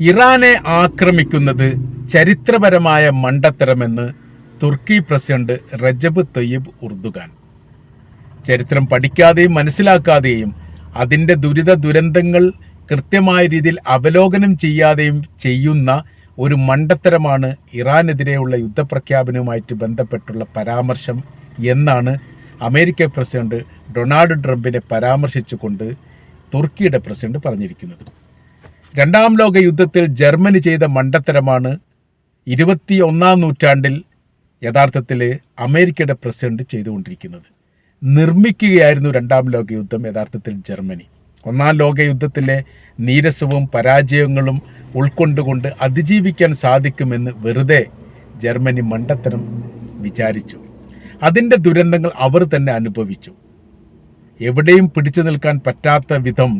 ഇറാനെ ആക്രമിക്കുന്നത് ചരിത്രപരമായ മണ്ടത്തരമെന്ന് തുർക്കി പ്രസിഡന്റ് റജബ് തൊയ്യബ് ഉർദുഗാൻ. ചരിത്രം പഠിക്കാതെയും മനസ്സിലാക്കാതെയും അതിന്റെ ദുരിത ദുരന്തങ്ങൾ കൃത്യമായ രീതിയിൽ അവലോകനം ചെയ്യാതെയും ചെയ്യുന്ന ഒരു മണ്ടത്തരമാണ് ഇറാനെതിരെയുള്ള യുദ്ധപ്രഖ്യാപനവുമായിട്ട് ബന്ധപ്പെട്ടുള്ള പരാമർശം എന്നാണ് അമേരിക്ക പ്രസിഡന്റ് ഡൊണാൾഡ് ട്രംപിനെ പരാമർശിച്ചുകൊണ്ട് തുർക്കിയുടെ പ്രസിഡന്റ് പറഞ്ഞിരിക്കുന്നത്. രണ്ടാം ലോക യുദ്ധത്തിൽ ജർമ്മനി ചെയ്ത മണ്ടത്തരമാണ് ഇരുപത്തി ഒന്നാം നൂറ്റാണ്ടിൽ യഥാർത്ഥത്തിൽ അമേരിക്കയുടെ പ്രസിഡന്റ് ചെയ്തുകൊണ്ടിരിക്കുന്നത്. നിർമ്മിക്കുകയായിരുന്നു രണ്ടാം ലോക യുദ്ധം യഥാർത്ഥത്തിൽ ജർമ്മനി. ഒന്നാം ലോക യുദ്ധത്തിലെ നീരസവും പരാജയങ്ങളും ഉൾക്കൊണ്ടുകൊണ്ട് അതിജീവിക്കാൻ സാധിക്കുമെന്ന് വെറുതെ ജർമ്മനി മണ്ടത്തരം വിചാരിച്ചു. അതിന്റെ ദുരന്തങ്ങൾ അവർ തന്നെ അനുഭവിച്ചു. എവിടെയും പിടിച്ചു നിൽക്കാൻ പറ്റാത്ത വിധം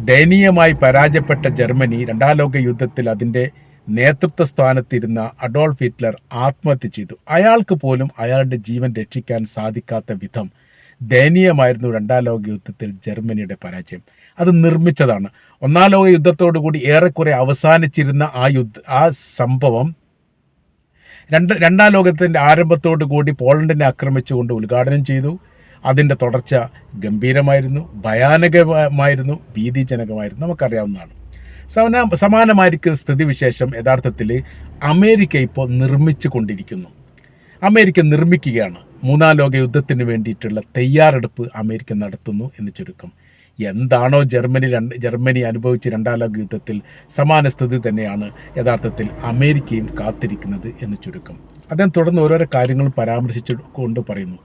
ദയനീയമായി പരാജയപ്പെട്ട ജർമ്മനി രണ്ടാം ലോക യുദ്ധത്തിൽ അതിന്റെ നേതൃത്വ സ്ഥാനത്തിരുന്ന അഡോൾഫ് ഹിറ്റ്ലർ ആത്മഹത്യ ചെയ്തു. അയാൾക്ക് പോലും അയാളുടെ ജീവൻ രക്ഷിക്കാൻ സാധിക്കാത്ത വിധം ദയനീയമായിരുന്നു രണ്ടാം ലോക യുദ്ധത്തിൽ ജർമ്മനിയുടെ പരാജയം. അത് നിർമ്മിച്ചതാണ്. ഒന്നാം ലോക യുദ്ധത്തോടു കൂടി ഏറെക്കുറെ അവസാനിച്ചിരുന്ന ആ യുദ്ധ ആ സംഭവം രണ്ട് രണ്ടാം ലോകത്തിന്റെ ആരംഭത്തോടു കൂടി പോളണ്ടിനെ ആക്രമിച്ചുകൊണ്ട് ഉദ്ഘാടനം ചെയ്തു. അതിന്റെ തുടർച്ച ഗംഭീരമായിരുന്നു ഭയാനകമായിരുന്നു ഭീതിജനകമായിരുന്നു നമുക്കറിയാവുന്നതാണ്. സമാന സമാനമായിരിക്കുന്ന സ്ഥിതിവിശേഷം യഥാർത്ഥത്തിൽ അമേരിക്ക ഇപ്പോൾ നിർമ്മിച്ചു കൊണ്ടിരിക്കുന്നു. അമേരിക്ക നിർമ്മിക്കുകയാണ്. മൂന്നാം ലോക യുദ്ധത്തിന് വേണ്ടിയിട്ടുള്ള തയ്യാറെടുപ്പ് അമേരിക്ക നടത്തുന്നു എന്ന് ചുരുക്കം. എന്താണോ ജർമ്മനി രണ്ട് ജർമ്മനി അനുഭവിച്ച രണ്ടാം ലോക യുദ്ധത്തിൽ സമാന സ്ഥിതി തന്നെയാണ് യഥാർത്ഥത്തിൽ അമേരിക്കയും കാത്തിരിക്കുന്നത് എന്ന് ചുരുക്കം. അദ്ദേഹം തുടർന്ന് ഓരോരോ കാര്യങ്ങളും പരാമർശിച്ചു കൊണ്ട് പറയുന്നു.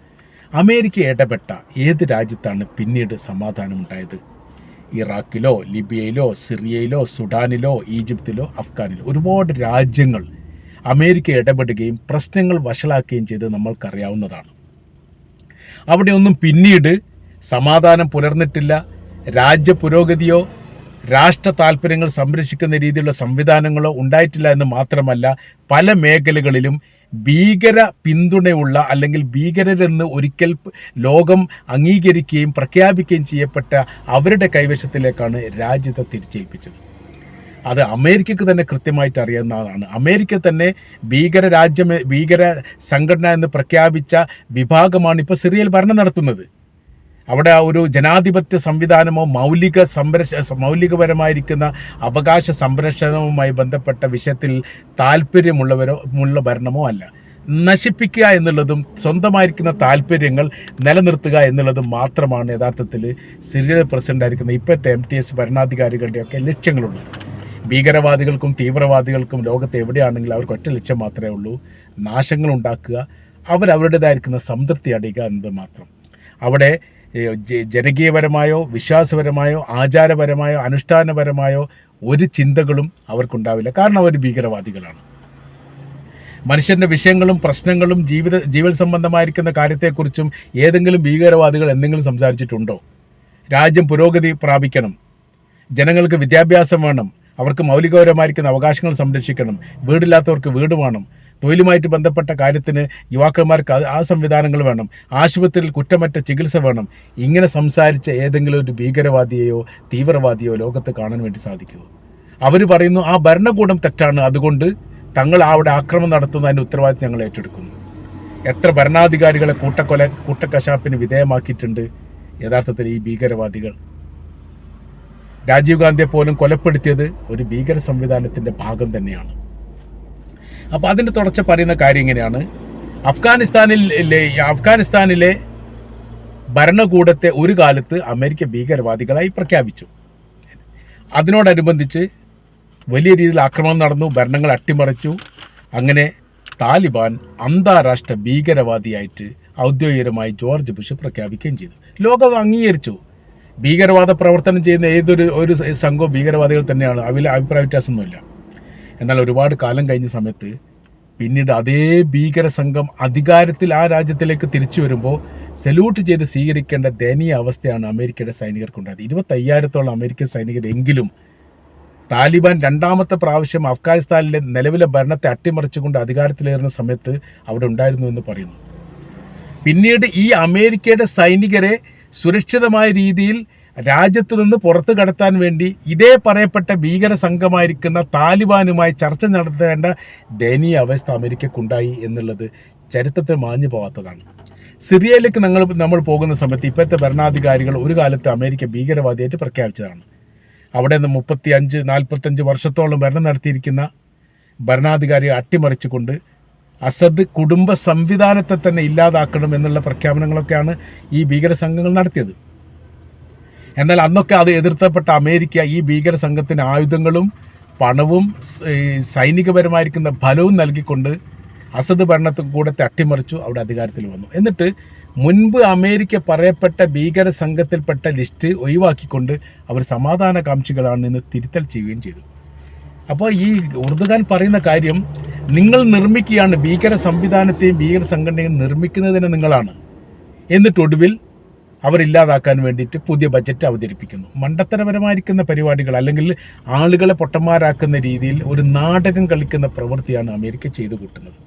അമേരിക്ക ഇടപെട്ട ഏത് രാജ്യത്താണ് പിന്നീട് സമാധാനമുണ്ടായത്? ഇറാഖിലോ ലിബിയയിലോ സിറിയയിലോ സുഡാനിലോ ഈജിപ്തിലോ അഫ്ഗാനിലോ? ഒരുപാട് രാജ്യങ്ങൾ അമേരിക്ക ഇടപെടുകയും പ്രശ്നങ്ങൾ വഷളാക്കുകയും ചെയ്ത് നമ്മൾക്കറിയാവുന്നതാണ്. അവിടെയൊന്നും പിന്നീട് സമാധാനം പുലർന്നിട്ടില്ല. രാജ്യ പുരോഗതിയോ രാഷ്ട്ര താല്പര്യങ്ങൾ സംരക്ഷിക്കുന്ന രീതിയിലുള്ള സംവിധാനങ്ങളോ ഉണ്ടായിട്ടില്ല എന്ന് മാത്രമല്ല പല മേഖലകളിലും ഭീകര പിന്തുണയുള്ള അല്ലെങ്കിൽ ഭീകരരെന്ന് ഒരിക്കൽ ലോകം അംഗീകരിക്കുകയും പ്രഖ്യാപിക്കുകയും ചെയ്യപ്പെട്ട അവരുടെ കൈവശത്തിലേക്കാണ് രാജ്യത്തെ തിരിച്ചേൽപ്പിച്ചത്. അത് അമേരിക്കക്ക് തന്നെ കൃത്യമായിട്ട് അറിയാവുന്നതാണ്. അമേരിക്ക തന്നെ ഭീകര രാജ്യം ഭീകര സംഘടന എന്ന് പ്രഖ്യാപിച്ച വിഭാഗമാണ് ഇപ്പോൾ സിറിയയിൽ ഭരണം നടത്തുന്നത്. അവിടെ ആ ഒരു ജനാധിപത്യ സംവിധാനമോ മൗലിക സംരക്ഷ മൗലികപരമായിരിക്കുന്ന അവകാശ സംരക്ഷണവുമായി ബന്ധപ്പെട്ട വിഷയത്തിൽ താല്പര്യമുള്ളവരോ ഉള്ള ഭരണമോ അല്ല. നശിപ്പിക്കുക എന്നുള്ളതും സ്വന്തമായിരിക്കുന്ന താല്പര്യങ്ങൾ നിലനിർത്തുക എന്നുള്ളതും മാത്രമാണ് യഥാർത്ഥത്തിൽ സിറിയൽ പ്രസിഡന്റായിരിക്കുന്ന ഇപ്പോഴത്തെ എം ടി എസ് ഭരണാധികാരികളുടെയൊക്കെ ലക്ഷ്യങ്ങളുള്ളത്. ഭീകരവാദികൾക്കും തീവ്രവാദികൾക്കും ലോകത്ത് എവിടെയാണെങ്കിലും അവർക്ക് ഒറ്റ ലക്ഷ്യം മാത്രമേ ഉള്ളൂ. നാശങ്ങൾ ഉണ്ടാക്കുക. അവരവരുടേതായിരിക്കുന്ന സംതൃപ്തി അടയുക എന്നത് മാത്രം. അവിടെ ജനകീയപരമായോ വിശ്വാസപരമായോ ആചാരപരമായോ അനുഷ്ഠാനപരമായോ ഒരു ചിന്തകളും അവർക്കുണ്ടാവില്ല. കാരണം അവർ ഭീകരവാദികളാണ്. മനുഷ്യന്റെ വിഷയങ്ങളും പ്രശ്നങ്ങളും ജീവിത ജീവൽ സംബന്ധമായിരിക്കുന്ന കാര്യത്തെക്കുറിച്ചും ഏതെങ്കിലും ഭീകരവാദികൾ എന്തെങ്കിലും സംസാരിച്ചിട്ടുണ്ടോ? രാജ്യം പുരോഗതി പ്രാപിക്കണം. ജനങ്ങൾക്ക് വിദ്യാഭ്യാസം വേണം. അവർക്ക് മൗലികപരമായിരിക്കുന്ന അവകാശങ്ങൾ സംരക്ഷിക്കണം. വീടില്ലാത്തവർക്ക് വീട് വേണം. തൊഴിലുമായിട്ട് ബന്ധപ്പെട്ട കാര്യത്തിന് യുവാക്കന്മാർക്ക് ആ സംവിധാനങ്ങൾ വേണം. ആശുപത്രിയിൽ കുറ്റമറ്റ ചികിത്സ വേണം. ഇങ്ങനെ സംസാരിച്ച ഏതെങ്കിലും ഒരു ഭീകരവാദിയെയോ തീവ്രവാദിയോ ലോകത്ത് കാണാൻ വേണ്ടി സാധിക്കുമോ അവർ പറയുന്നു ആ ഭരണകൂടം തെറ്റാണ്. അതുകൊണ്ട് തങ്ങൾ അവിടെ ആക്രമണം നടത്തുന്നതിന്റെ ഉത്തരവാദിത്വം ഞങ്ങൾ ഏറ്റെടുക്കുന്നു. എത്ര ഭരണാധികാരികളെ കൂട്ടക്കൊല കൂട്ടക്കശാപ്പിന് വിധേയമാക്കിയിട്ടുണ്ട് യഥാർത്ഥത്തിൽ ഈ ഭീകരവാദികൾ. രാജീവ് ഗാന്ധിയെ പോലും കൊലപ്പെടുത്തിയത് ഒരു ഭീകര സംവിധാനത്തിന്റെ ഭാഗം തന്നെയാണ്. അപ്പോൾ അതിന്റെ തുടർച്ച പറയുന്ന കാര്യം ഇങ്ങനെയാണ് അഫ്ഗാനിസ്ഥാനിൽ അഫ്ഗാനിസ്ഥാനിലെ ഭരണകൂടത്തെ ഒരു കാലത്ത് അമേരിക്ക ഭീകരവാദികളായി പ്രഖ്യാപിച്ചു. അതിനോടനുബന്ധിച്ച് വലിയ രീതിയിൽ ആക്രമണം നടന്നു ഭരണങ്ങൾ അട്ടിമറിച്ചു. അങ്ങനെ താലിബാൻ അന്താരാഷ്ട്ര ഭീകരവാദിയായിട്ട് ഔദ്യോഗികമായി ജോർജ് ബുഷ് പ്രഖ്യാപിക്കുകയും ചെയ്തു. ലോകം അംഗീകരിച്ചു. ഭീകരവാദ പ്രവർത്തനം ചെയ്യുന്ന ഏതൊരു ഒരു സംഘവും ഭീകരവാദികൾ തന്നെയാണ്. അതിൽ അഭിപ്രായ വ്യത്യാസമൊന്നുമില്ല. എന്നാൽ ഒരുപാട് കാലം കഴിഞ്ഞ സമയത്ത് പിന്നീട് അതേ ഭീകര സംഘം അധികാരത്തിൽ ആ രാജ്യത്തിലേക്ക് തിരിച്ചു വരുമ്പോൾ സല്യൂട്ട് ചെയ്ത് സ്വീകരിക്കേണ്ട ദയനീയ അവസ്ഥയാണ് അമേരിക്കയുടെ സൈനികർക്കുണ്ടായത്. ഇരുപത്തയ്യായിരത്തോളം അമേരിക്കൻ സൈനികരെങ്കിലും താലിബാൻ രണ്ടാമത്തെ പ്രാവശ്യം അഫ്ഗാനിസ്ഥാനിലെ നിലവിലെ ഭരണത്തെ അട്ടിമറിച്ചുകൊണ്ട് അധികാരത്തിലേറുന്ന സമയത്ത് അവിടെ ഉണ്ടായിരുന്നു എന്ന് പറയുന്നു. പിന്നീട് ഈ അമേരിക്കയുടെ സൈനികരെ സുരക്ഷിതമായ രീതിയിൽ രാജ്യത്ത് നിന്ന് പുറത്തു കടത്താൻ വേണ്ടി ഇതേ പറയപ്പെട്ട ഭീകര സംഘമായിരിക്കുന്ന താലിബാനുമായി ചർച്ച നടത്തേണ്ട ദയനീയ അവസ്ഥ അമേരിക്കക്കുണ്ടായി എന്നുള്ളത് ചരിത്രത്തെ മാഞ്ഞു പോകാത്തതാണ് സിറിയയിലേക്ക് നമ്മൾ നമ്മൾ പോകുന്ന സമയത്ത് ഇപ്പോഴത്തെ ഭരണാധികാരികൾ ഒരു കാലത്ത് അമേരിക്ക ഭീകരവാദിയായിട്ട് പ്രഖ്യാപിച്ചതാണ്. അവിടെ നിന്ന് മുപ്പത്തി അഞ്ച് നാൽപ്പത്തഞ്ച് വർഷത്തോളം ഭരണം നടത്തിയിരിക്കുന്ന ഭരണാധികാരിയെ അട്ടിമറിച്ചുകൊണ്ട് അസദ് കുടുംബ സംവിധാനത്തെ തന്നെ ഇല്ലാതാക്കണം എന്നുള്ള പ്രഖ്യാപനങ്ങളൊക്കെയാണ് ഈ ഭീകര സംഘങ്ങൾ നടത്തിയത്. എന്നാൽ അന്നൊക്കെ അത് എതിർത്തപ്പെട്ട അമേരിക്ക ഈ ഭീകര സംഘത്തിന് ആയുധങ്ങളും പണവും സൈനികപരമായിരിക്കുന്ന ഫലവും നൽകിക്കൊണ്ട് അസദ് ഭരണത്തിൽ കൂടെ തട്ടിമറിച്ചു അവിടെ അധികാരത്തിൽ വന്നു. എന്നിട്ട് മുൻപ് അമേരിക്ക പറയപ്പെട്ട ഭീകര സംഘത്തിൽപ്പെട്ട ലിസ്റ്റ് ഒഴിവാക്കിക്കൊണ്ട് അവർ സമാധാനകാംക്ഷികളാണ് എന്ന് തിരുത്തൽ ചെയ്യുകയും ചെയ്തു. അപ്പോൾ ഈ ഉറുദുഖാൻ പറയുന്ന കാര്യം നിങ്ങൾ നിർമ്മിക്കുകയാണ് ഭീകര സംവിധാനത്തെയും ഭീകര സംഘടനയും നിർമ്മിക്കുന്നതിന് നിങ്ങളാണ്. എന്നിട്ട് ഇല്ലാതാക്കാൻ വേണ്ടിയിട്ട് പുതിയ ബജറ്റ് അവതരിപ്പിക്കുന്നു. മണ്ടത്തരപരമായിരിക്കുന്ന പരിപാടികൾ അല്ലെങ്കിൽ ആളുകളെ പൊട്ടന്മാരാക്കുന്ന രീതിയിൽ ഒരു നാടകം കളിക്കുന്ന പ്രവൃത്തിയാണ് അമേരിക്ക ചെയ്തു കൂട്ടുന്നത്.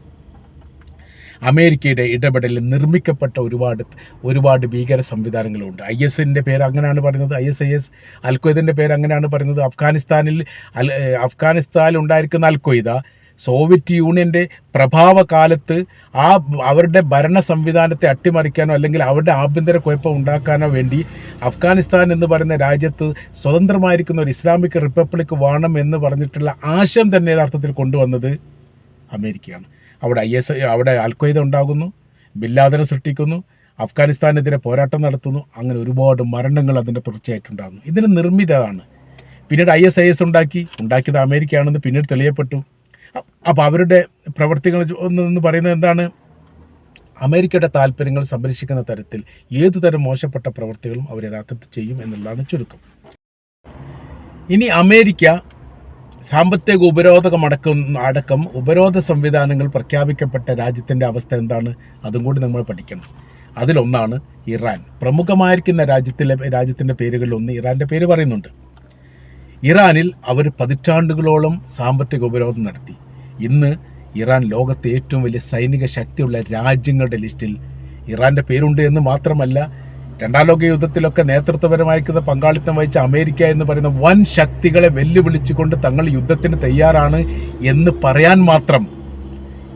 അമേരിക്കയുടെ ഇടപെടലിൽ നിർമ്മിക്കപ്പെട്ട ഒരുപാട് ഒരുപാട് ഭീകര സംവിധാനങ്ങളുണ്ട്. ഐ എസിന്റെ പേര് അങ്ങനെയാണ് പറയുന്നത് ഐ എസ് ഐ എസ് അൽക്വയ്ദിന്റെ പേര് അങ്ങനെയാണ് പറയുന്നത്. അഫ്ഗാനിസ്ഥാനിൽ അഫ്ഗാനിസ്ഥാനിൽ ഉണ്ടായിരിക്കുന്ന അൽഖ്വയ്ദ സോവിയറ്റ് യൂണിയന്റെ പ്രഭാവകാലത്ത് ആ അവരുടെ ഭരണ സംവിധാനത്തെ അട്ടിമറിക്കാനോ അല്ലെങ്കിൽ അവരുടെ ആഭ്യന്തര കുഴപ്പം ഉണ്ടാക്കാനോ വേണ്ടി അഫ്ഗാനിസ്ഥാൻ എന്ന് പറയുന്ന രാജ്യത്ത് സ്വതന്ത്രമായിരിക്കുന്ന ഒരു ഇസ്ലാമിക് റിപ്പബ്ലിക് വേണം എന്ന് പറഞ്ഞിട്ടുള്ള ആശയം തന്നെ യഥാർത്ഥത്തിൽ കൊണ്ടുവന്നത് അമേരിക്കയാണ്. അവിടെ ഐ എസ് അവിടെ അൽക്വയ്ദ ഉണ്ടാകുന്നു ബില്ലാദനെ സൃഷ്ടിക്കുന്നു അഫ്ഗാനിസ്ഥാനെതിരെ പോരാട്ടം നടത്തുന്നു അങ്ങനെ ഒരുപാട് മരണങ്ങൾ അതിന്റെ തുടർച്ചയായിട്ടുണ്ടാകുന്നു ഇതിന് നിർമ്മിതമാണ് പിന്നീട് ഐ എസ് ഐ എസ് ഉണ്ടാക്കി ഉണ്ടാക്കിയത് അമേരിക്കയാണെന്ന് പിന്നീട് തെളിയപ്പെട്ടു. അപ്പോൾ അവരുടെ പ്രവർത്തികൾ എന്ന് പറയുന്നത് എന്താണ്? അമേരിക്കയുടെ താല്പര്യങ്ങൾ സംരക്ഷിക്കുന്ന തരത്തിൽ ഏതു തരം മോശപ്പെട്ട പ്രവർത്തികളും അവർ യഥാർത്ഥത്തിൽ ചെയ്യും എന്നുള്ളതാണ് ചുരുക്കം. ഇനി അമേരിക്ക സാമ്പത്തിക ഉപരോധകം അടക്കം അടക്കം ഉപരോധ സംവിധാനങ്ങൾ പ്രഖ്യാപിക്കപ്പെട്ട രാജ്യത്തിന്റെ അവസ്ഥ എന്താണ്? അതും കൂടി നമ്മൾ പഠിക്കണം. അതിലൊന്നാണ് ഇറാൻ. പ്രമുഖമായിരിക്കുന്ന രാജ്യത്തിലെ രാജ്യത്തിന്റെ പേരുകളിലൊന്ന് ഇറാന്റെ പേര് പറയുന്നുണ്ട്. ഇറാനിൽ അവർ പതിറ്റാണ്ടുകളോളം സാമ്പത്തിക ഉപരോധം നടത്തി. ഇന്ന് ഇറാൻ ലോകത്തെ ഏറ്റവും വലിയ സൈനിക ശക്തിയുള്ള രാജ്യങ്ങളുടെ ലിസ്റ്റിൽ ഇറാന്റെ പേരുണ്ട് എന്ന് മാത്രമല്ല രണ്ടാം ലോക യുദ്ധത്തിലൊക്കെ നേതൃത്വപരമായിരിക്കുന്ന പങ്കാളിത്തം വഹിച്ച അമേരിക്ക എന്ന് പറയുന്ന വൻ ശക്തികളെ വെല്ലുവിളിച്ചുകൊണ്ട് തങ്ങൾ യുദ്ധത്തിന് തയ്യാറാണ് എന്ന് പറയാൻ മാത്രം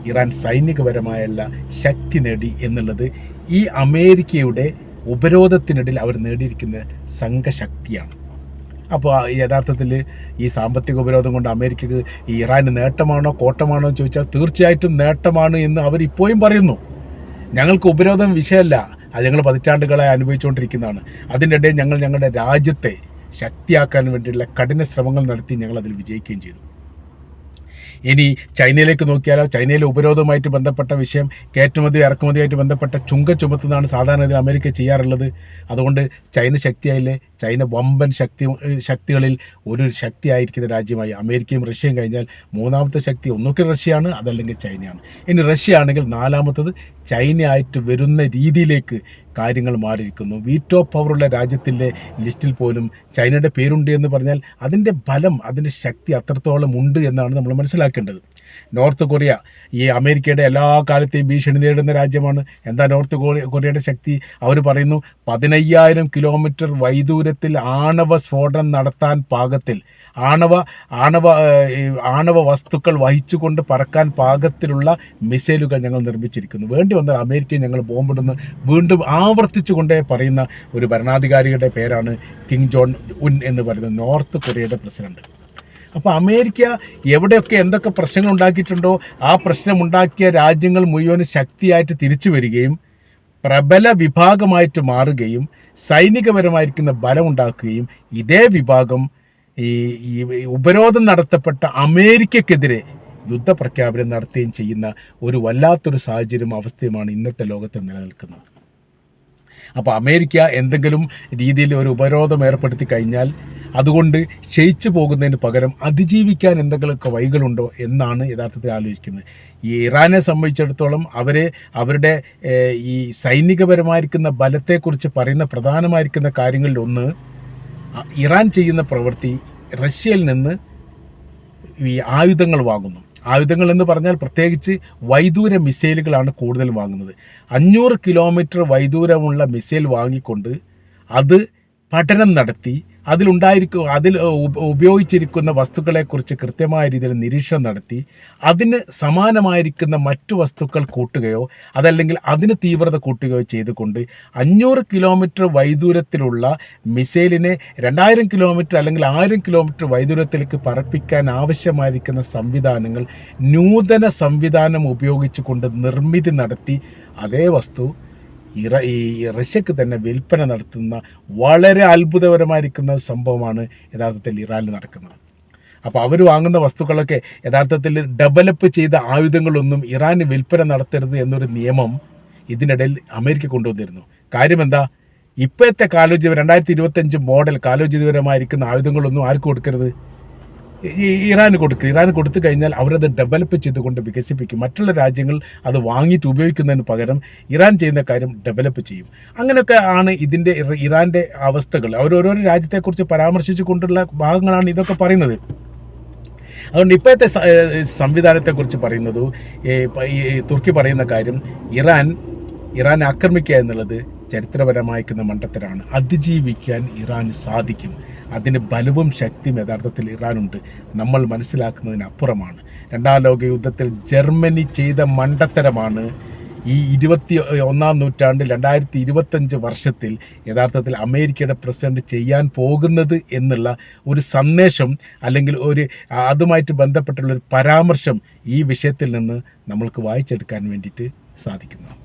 ഇറാൻ സൈനികപരമായുള്ള ശക്തി നേടി എന്നുള്ളത് ഈ അമേരിക്കയുടെ ഉപരോധത്തിനിടയിൽ അവർ നേടിയിരിക്കുന്ന സംഘശക്തിയാണ്. അപ്പോൾ യഥാർത്ഥത്തിൽ ഈ സാമ്പത്തിക ഉപരോധം കൊണ്ട് അമേരിക്കക്ക് ഈ ഇറാന് നേട്ടമാണോ കോട്ടമാണോ എന്ന് ചോദിച്ചാൽ തീർച്ചയായിട്ടും നേട്ടമാണ് എന്ന് അവരിപ്പോഴും പറയുന്നു. ഞങ്ങൾക്ക് ഉപരോധം വിഷയമല്ല. അത് ഞങ്ങൾ പതിറ്റാണ്ടുകളെ അനുഭവിച്ചുകൊണ്ടിരിക്കുന്നതാണ്. അതിന്റെ ഇടയിൽ ഞങ്ങൾ ഞങ്ങളുടെ രാജ്യത്തെ ശക്തിയാക്കാൻ വേണ്ടിയുള്ള കഠിന ശ്രമങ്ങൾ നടത്തി ഞങ്ങൾ അതിൽ വിജയിക്കുകയും ചെയ്തു. ഇനി ചൈനയിലേക്ക് നോക്കിയാലോ ചൈനയിലെ ഉപരോധവുമായിട്ട് ബന്ധപ്പെട്ട വിഷയം കയറ്റുമതി ഇറക്കുമതിയായിട്ട് ബന്ധപ്പെട്ട ചുങ്ക ചുമത്തുന്നതാണ് സാധാരണ ഇതിൽ അമേരിക്ക ചെയ്യാറുള്ളത്. അതുകൊണ്ട് ചൈന ശക്തിയായില്ലേ? ചൈന വമ്പൻ ശക്തി ശക്തികളിൽ ഒരു ശക്തിയായിരിക്കുന്ന രാജ്യമായി. അമേരിക്കയും റഷ്യയും കഴിഞ്ഞാൽ മൂന്നാമത്തെ ശക്തി ഒന്നുകിൽ റഷ്യയാണ് അതല്ലെങ്കിൽ ചൈനയാണ്. ഇനി റഷ്യ ആണെങ്കിൽ നാലാമത്തത് ചൈനയായിട്ട് വരുന്ന രീതിയിലേക്ക് കാര്യങ്ങൾ മാറിയിരിക്കുന്നു. വീറ്റോ പവറുള്ള രാജ്യത്തിന്റെ ലിസ്റ്റിൽ പോലും ചൈനയുടെ പേരുണ്ട് എന്ന് പറഞ്ഞാൽ അതിന്റെ ബലം അതിന്റെ ശക്തി അത്രത്തോളം ഉണ്ട് എന്നാണ് നമ്മൾ മനസ്സിലാക്കേണ്ടത്. നോർത്ത് കൊറിയ ഈ അമേരിക്കയുടെ എല്ലാ കാലത്തെയും ഭീഷണി നേരിടുന്ന രാജ്യമാണ്. എന്താ നോർത്ത് കൊറിയ കൊറിയയുടെ ശക്തി? അവർ പറയുന്നു പതിനയ്യായിരം കിലോമീറ്റർ വൈദൂരത്തിൽ ആണവ സ്ഫോടനം നടത്താൻ പാകത്തിൽ ആണവ ആണവ ആണവ വസ്തുക്കൾ വഹിച്ചുകൊണ്ട് പറക്കാൻ പാകത്തിലുള്ള മിസൈലുകൾ ഞങ്ങൾ നിർമ്മിച്ചിരിക്കുന്നു. വേണ്ടി വന്നാൽ അമേരിക്കയെ ഞങ്ങൾ ബോംബിടുന്നു. വീണ്ടും ആവർത്തിച്ചു കൊണ്ടേ പറയുന്ന ഒരു ഭരണാധികാരിയുടെ പേരാണ് കിങ് ജോൺ ഉൻ എന്ന് പറയുന്നത് നോർത്ത് കൊറിയയുടെ പ്രസിഡന്റ്. അപ്പോൾ അമേരിക്ക എവിടെയൊക്കെ എന്തൊക്കെ പ്രശ്നങ്ങൾ ഉണ്ടാക്കിയിട്ടുണ്ടോ ആ പ്രശ്നമുണ്ടാക്കിയ രാജ്യങ്ങൾ മുഴുവൻ ശക്തിയായിട്ട് തിരിച്ചു വരികയും പ്രബല വിഭാഗമായിട്ട് മാറുകയും സൈനികപരമായിരിക്കുന്ന ബലം ഉണ്ടാക്കുകയും ഇതേ വിഭാഗം ഈ ഉപരോധം നടത്തപ്പെട്ട അമേരിക്കക്കെതിരെ യുദ്ധപ്രഖ്യാപനം നടത്തുകയും ചെയ്യുന്ന ഒരു വല്ലാത്തൊരു സാഹചര്യം അവസ്ഥയുമാണ് ഇന്നത്തെ ലോകത്തിൽ നിലനിൽക്കുന്നത്. അപ്പോൾ അമേരിക്ക എന്തെങ്കിലും രീതിയിൽ ഒരു ഉപരോധം ഏർപ്പെടുത്തി കഴിഞ്ഞാൽ അതുകൊണ്ട് ക്ഷയിച്ചു പോകുന്നതിന് പകരം അതിജീവിക്കാൻ എന്തെങ്കിലുമൊക്കെ വഴികളുണ്ടോ എന്നാണ് യഥാർത്ഥത്തിൽ ആലോചിക്കുന്നത്. ഈ ഇറാനെ സംബന്ധിച്ചിടത്തോളം അവരെ അവരുടെ ഈ സൈനികപരമായിരിക്കുന്ന ബലത്തെക്കുറിച്ച് പറയുന്ന പ്രധാനമായിരിക്കുന്ന കാര്യങ്ങളിൽ ഒന്ന് ഇറാൻ ചെയ്യുന്ന പ്രവൃത്തി റഷ്യയിൽ നിന്ന് ഈ ആയുധങ്ങൾ വാങ്ങുന്നു. ആയുധങ്ങൾ എന്ന് പറഞ്ഞാൽ പ്രത്യേകിച്ച് വൈദൂര മിസൈലുകളാണ് കൂടുതൽ വാങ്ങുന്നത്. അഞ്ഞൂറ് കിലോമീറ്റർ വൈദൂരമുള്ള മിസൈൽ വാങ്ങിക്കൊണ്ട് അത് പഠനം നടത്തി അതിലുണ്ടായിരിക്കും അതിൽ ഉപയോഗിച്ചിരിക്കുന്ന വസ്തുക്കളെക്കുറിച്ച് കൃത്യമായ രീതിയിൽ നിരീക്ഷണം നടത്തി അതിന് സമാനമായിരിക്കുന്ന മറ്റു വസ്തുക്കൾ കൂട്ടുകയോ അതല്ലെങ്കിൽ അതിന് തീവ്രത കൂട്ടുകയോ ചെയ്തുകൊണ്ട് അഞ്ഞൂറ് കിലോമീറ്റർ വൈദൂരത്തിലുള്ള മിസൈലിനെ രണ്ടായിരം കിലോമീറ്റർ അല്ലെങ്കിൽ ആയിരം കിലോമീറ്റർ വൈദൂരത്തിലേക്ക് പറപ്പിക്കാൻ ആവശ്യമായിരിക്കുന്ന സംവിധാനങ്ങൾ നൂതന സംവിധാനം ഉപയോഗിച്ചുകൊണ്ട് നിർമ്മിതി നടത്തി അതേ വസ്തു ഇറ ഈ റഷ്യക്ക് തന്നെ വിൽപ്പന നടത്തുന്ന വളരെ അത്ഭുതകരമായിരിക്കുന്ന സംഭവമാണ് യഥാർത്ഥത്തിൽ ഇറാനിൽ നടക്കുന്നത്. അപ്പോൾ അവർ വാങ്ങുന്ന വസ്തുക്കളൊക്കെ യഥാർത്ഥത്തിൽ ഡെവലപ്പ് ചെയ്ത ആയുധങ്ങളൊന്നും ഇറാന് വിൽപ്പന നടത്തരുത് എന്നൊരു നിയമം ഇതിനിടയിൽ അമേരിക്ക കൊണ്ടുവന്നിരുന്നു. കാര്യം എന്താ ഇപ്പോഴത്തെ കാലോചിത രണ്ടായിരത്തി ഇരുപത്തഞ്ച് മോഡൽ കാലോചിതപരമായിരിക്കുന്ന ആയുധങ്ങളൊന്നും ആർക്ക് കൊടുക്കരുത്? ഇറാന് കൊടുക്കുക ഇറാന് കൊടുത്തു കഴിഞ്ഞാൽ അവരത് ഡെവലപ്പ് ചെയ്തുകൊണ്ട് വികസിപ്പിക്കും. മറ്റുള്ള രാജ്യങ്ങൾ അത് വാങ്ങിയിട്ട് ഉപയോഗിക്കുന്നതിന് പകരം ഇറാൻ ചെയ്യുന്ന കാര്യം ഡെവലപ്പ് ചെയ്യും. അങ്ങനെയൊക്കെ ആണ് ഇതിന്റെ ഇറ- ഇറാന്റെ അവസ്ഥകൾ. അവർ അവരോരോ രാജ്യത്തെക്കുറിച്ച് പരാമർശിച്ചു കൊണ്ടുള്ള ഭാഗങ്ങളാണ് ഇതൊക്കെ പറയുന്നത്. അതുകൊണ്ട് ഇപ്പോഴത്തെ സംവിധാനത്തെക്കുറിച്ച് പറയുന്നത് തുർക്കി പറയുന്ന കാര്യം ഇറാൻ ഇറാൻ ആക്രമിക്കുക എന്നുള്ളത് ചരിത്രപരമായിരിക്കുന്ന മണ്ഡത്തിലാണ് അതിജീവിക്കാൻ ഇറാന് സാധിക്കും. അതിന് ബലവും ശക്തിയും യഥാർത്ഥത്തിൽ ഇറാനുണ്ട്. നമ്മൾ മനസ്സിലാക്കുന്നതിനപ്പുറമാണ്. രണ്ടാം ലോക യുദ്ധത്തിൽ ജർമ്മനി ചെയ്ത മണ്ടത്തരമാണ് ഈ ഇരുപത്തി ഒന്നാം നൂറ്റാണ്ടിൽ രണ്ടായിരത്തി ഇരുപത്തഞ്ച് വർഷത്തിൽ യഥാർത്ഥത്തിൽ അമേരിക്കയുടെ പ്രസിഡന്റ് ചെയ്യാൻ പോകുന്നത് എന്നുള്ള ഒരു സന്ദേശം അല്ലെങ്കിൽ ഒരു അതുമായിട്ട് ബന്ധപ്പെട്ടുള്ള ഒരു പരാമർശം ഈ വിഷയത്തിൽ നിന്ന് നമ്മൾക്ക് വായിച്ചെടുക്കാൻ വേണ്ടിയിട്ട് സാധിക്കുന്നു.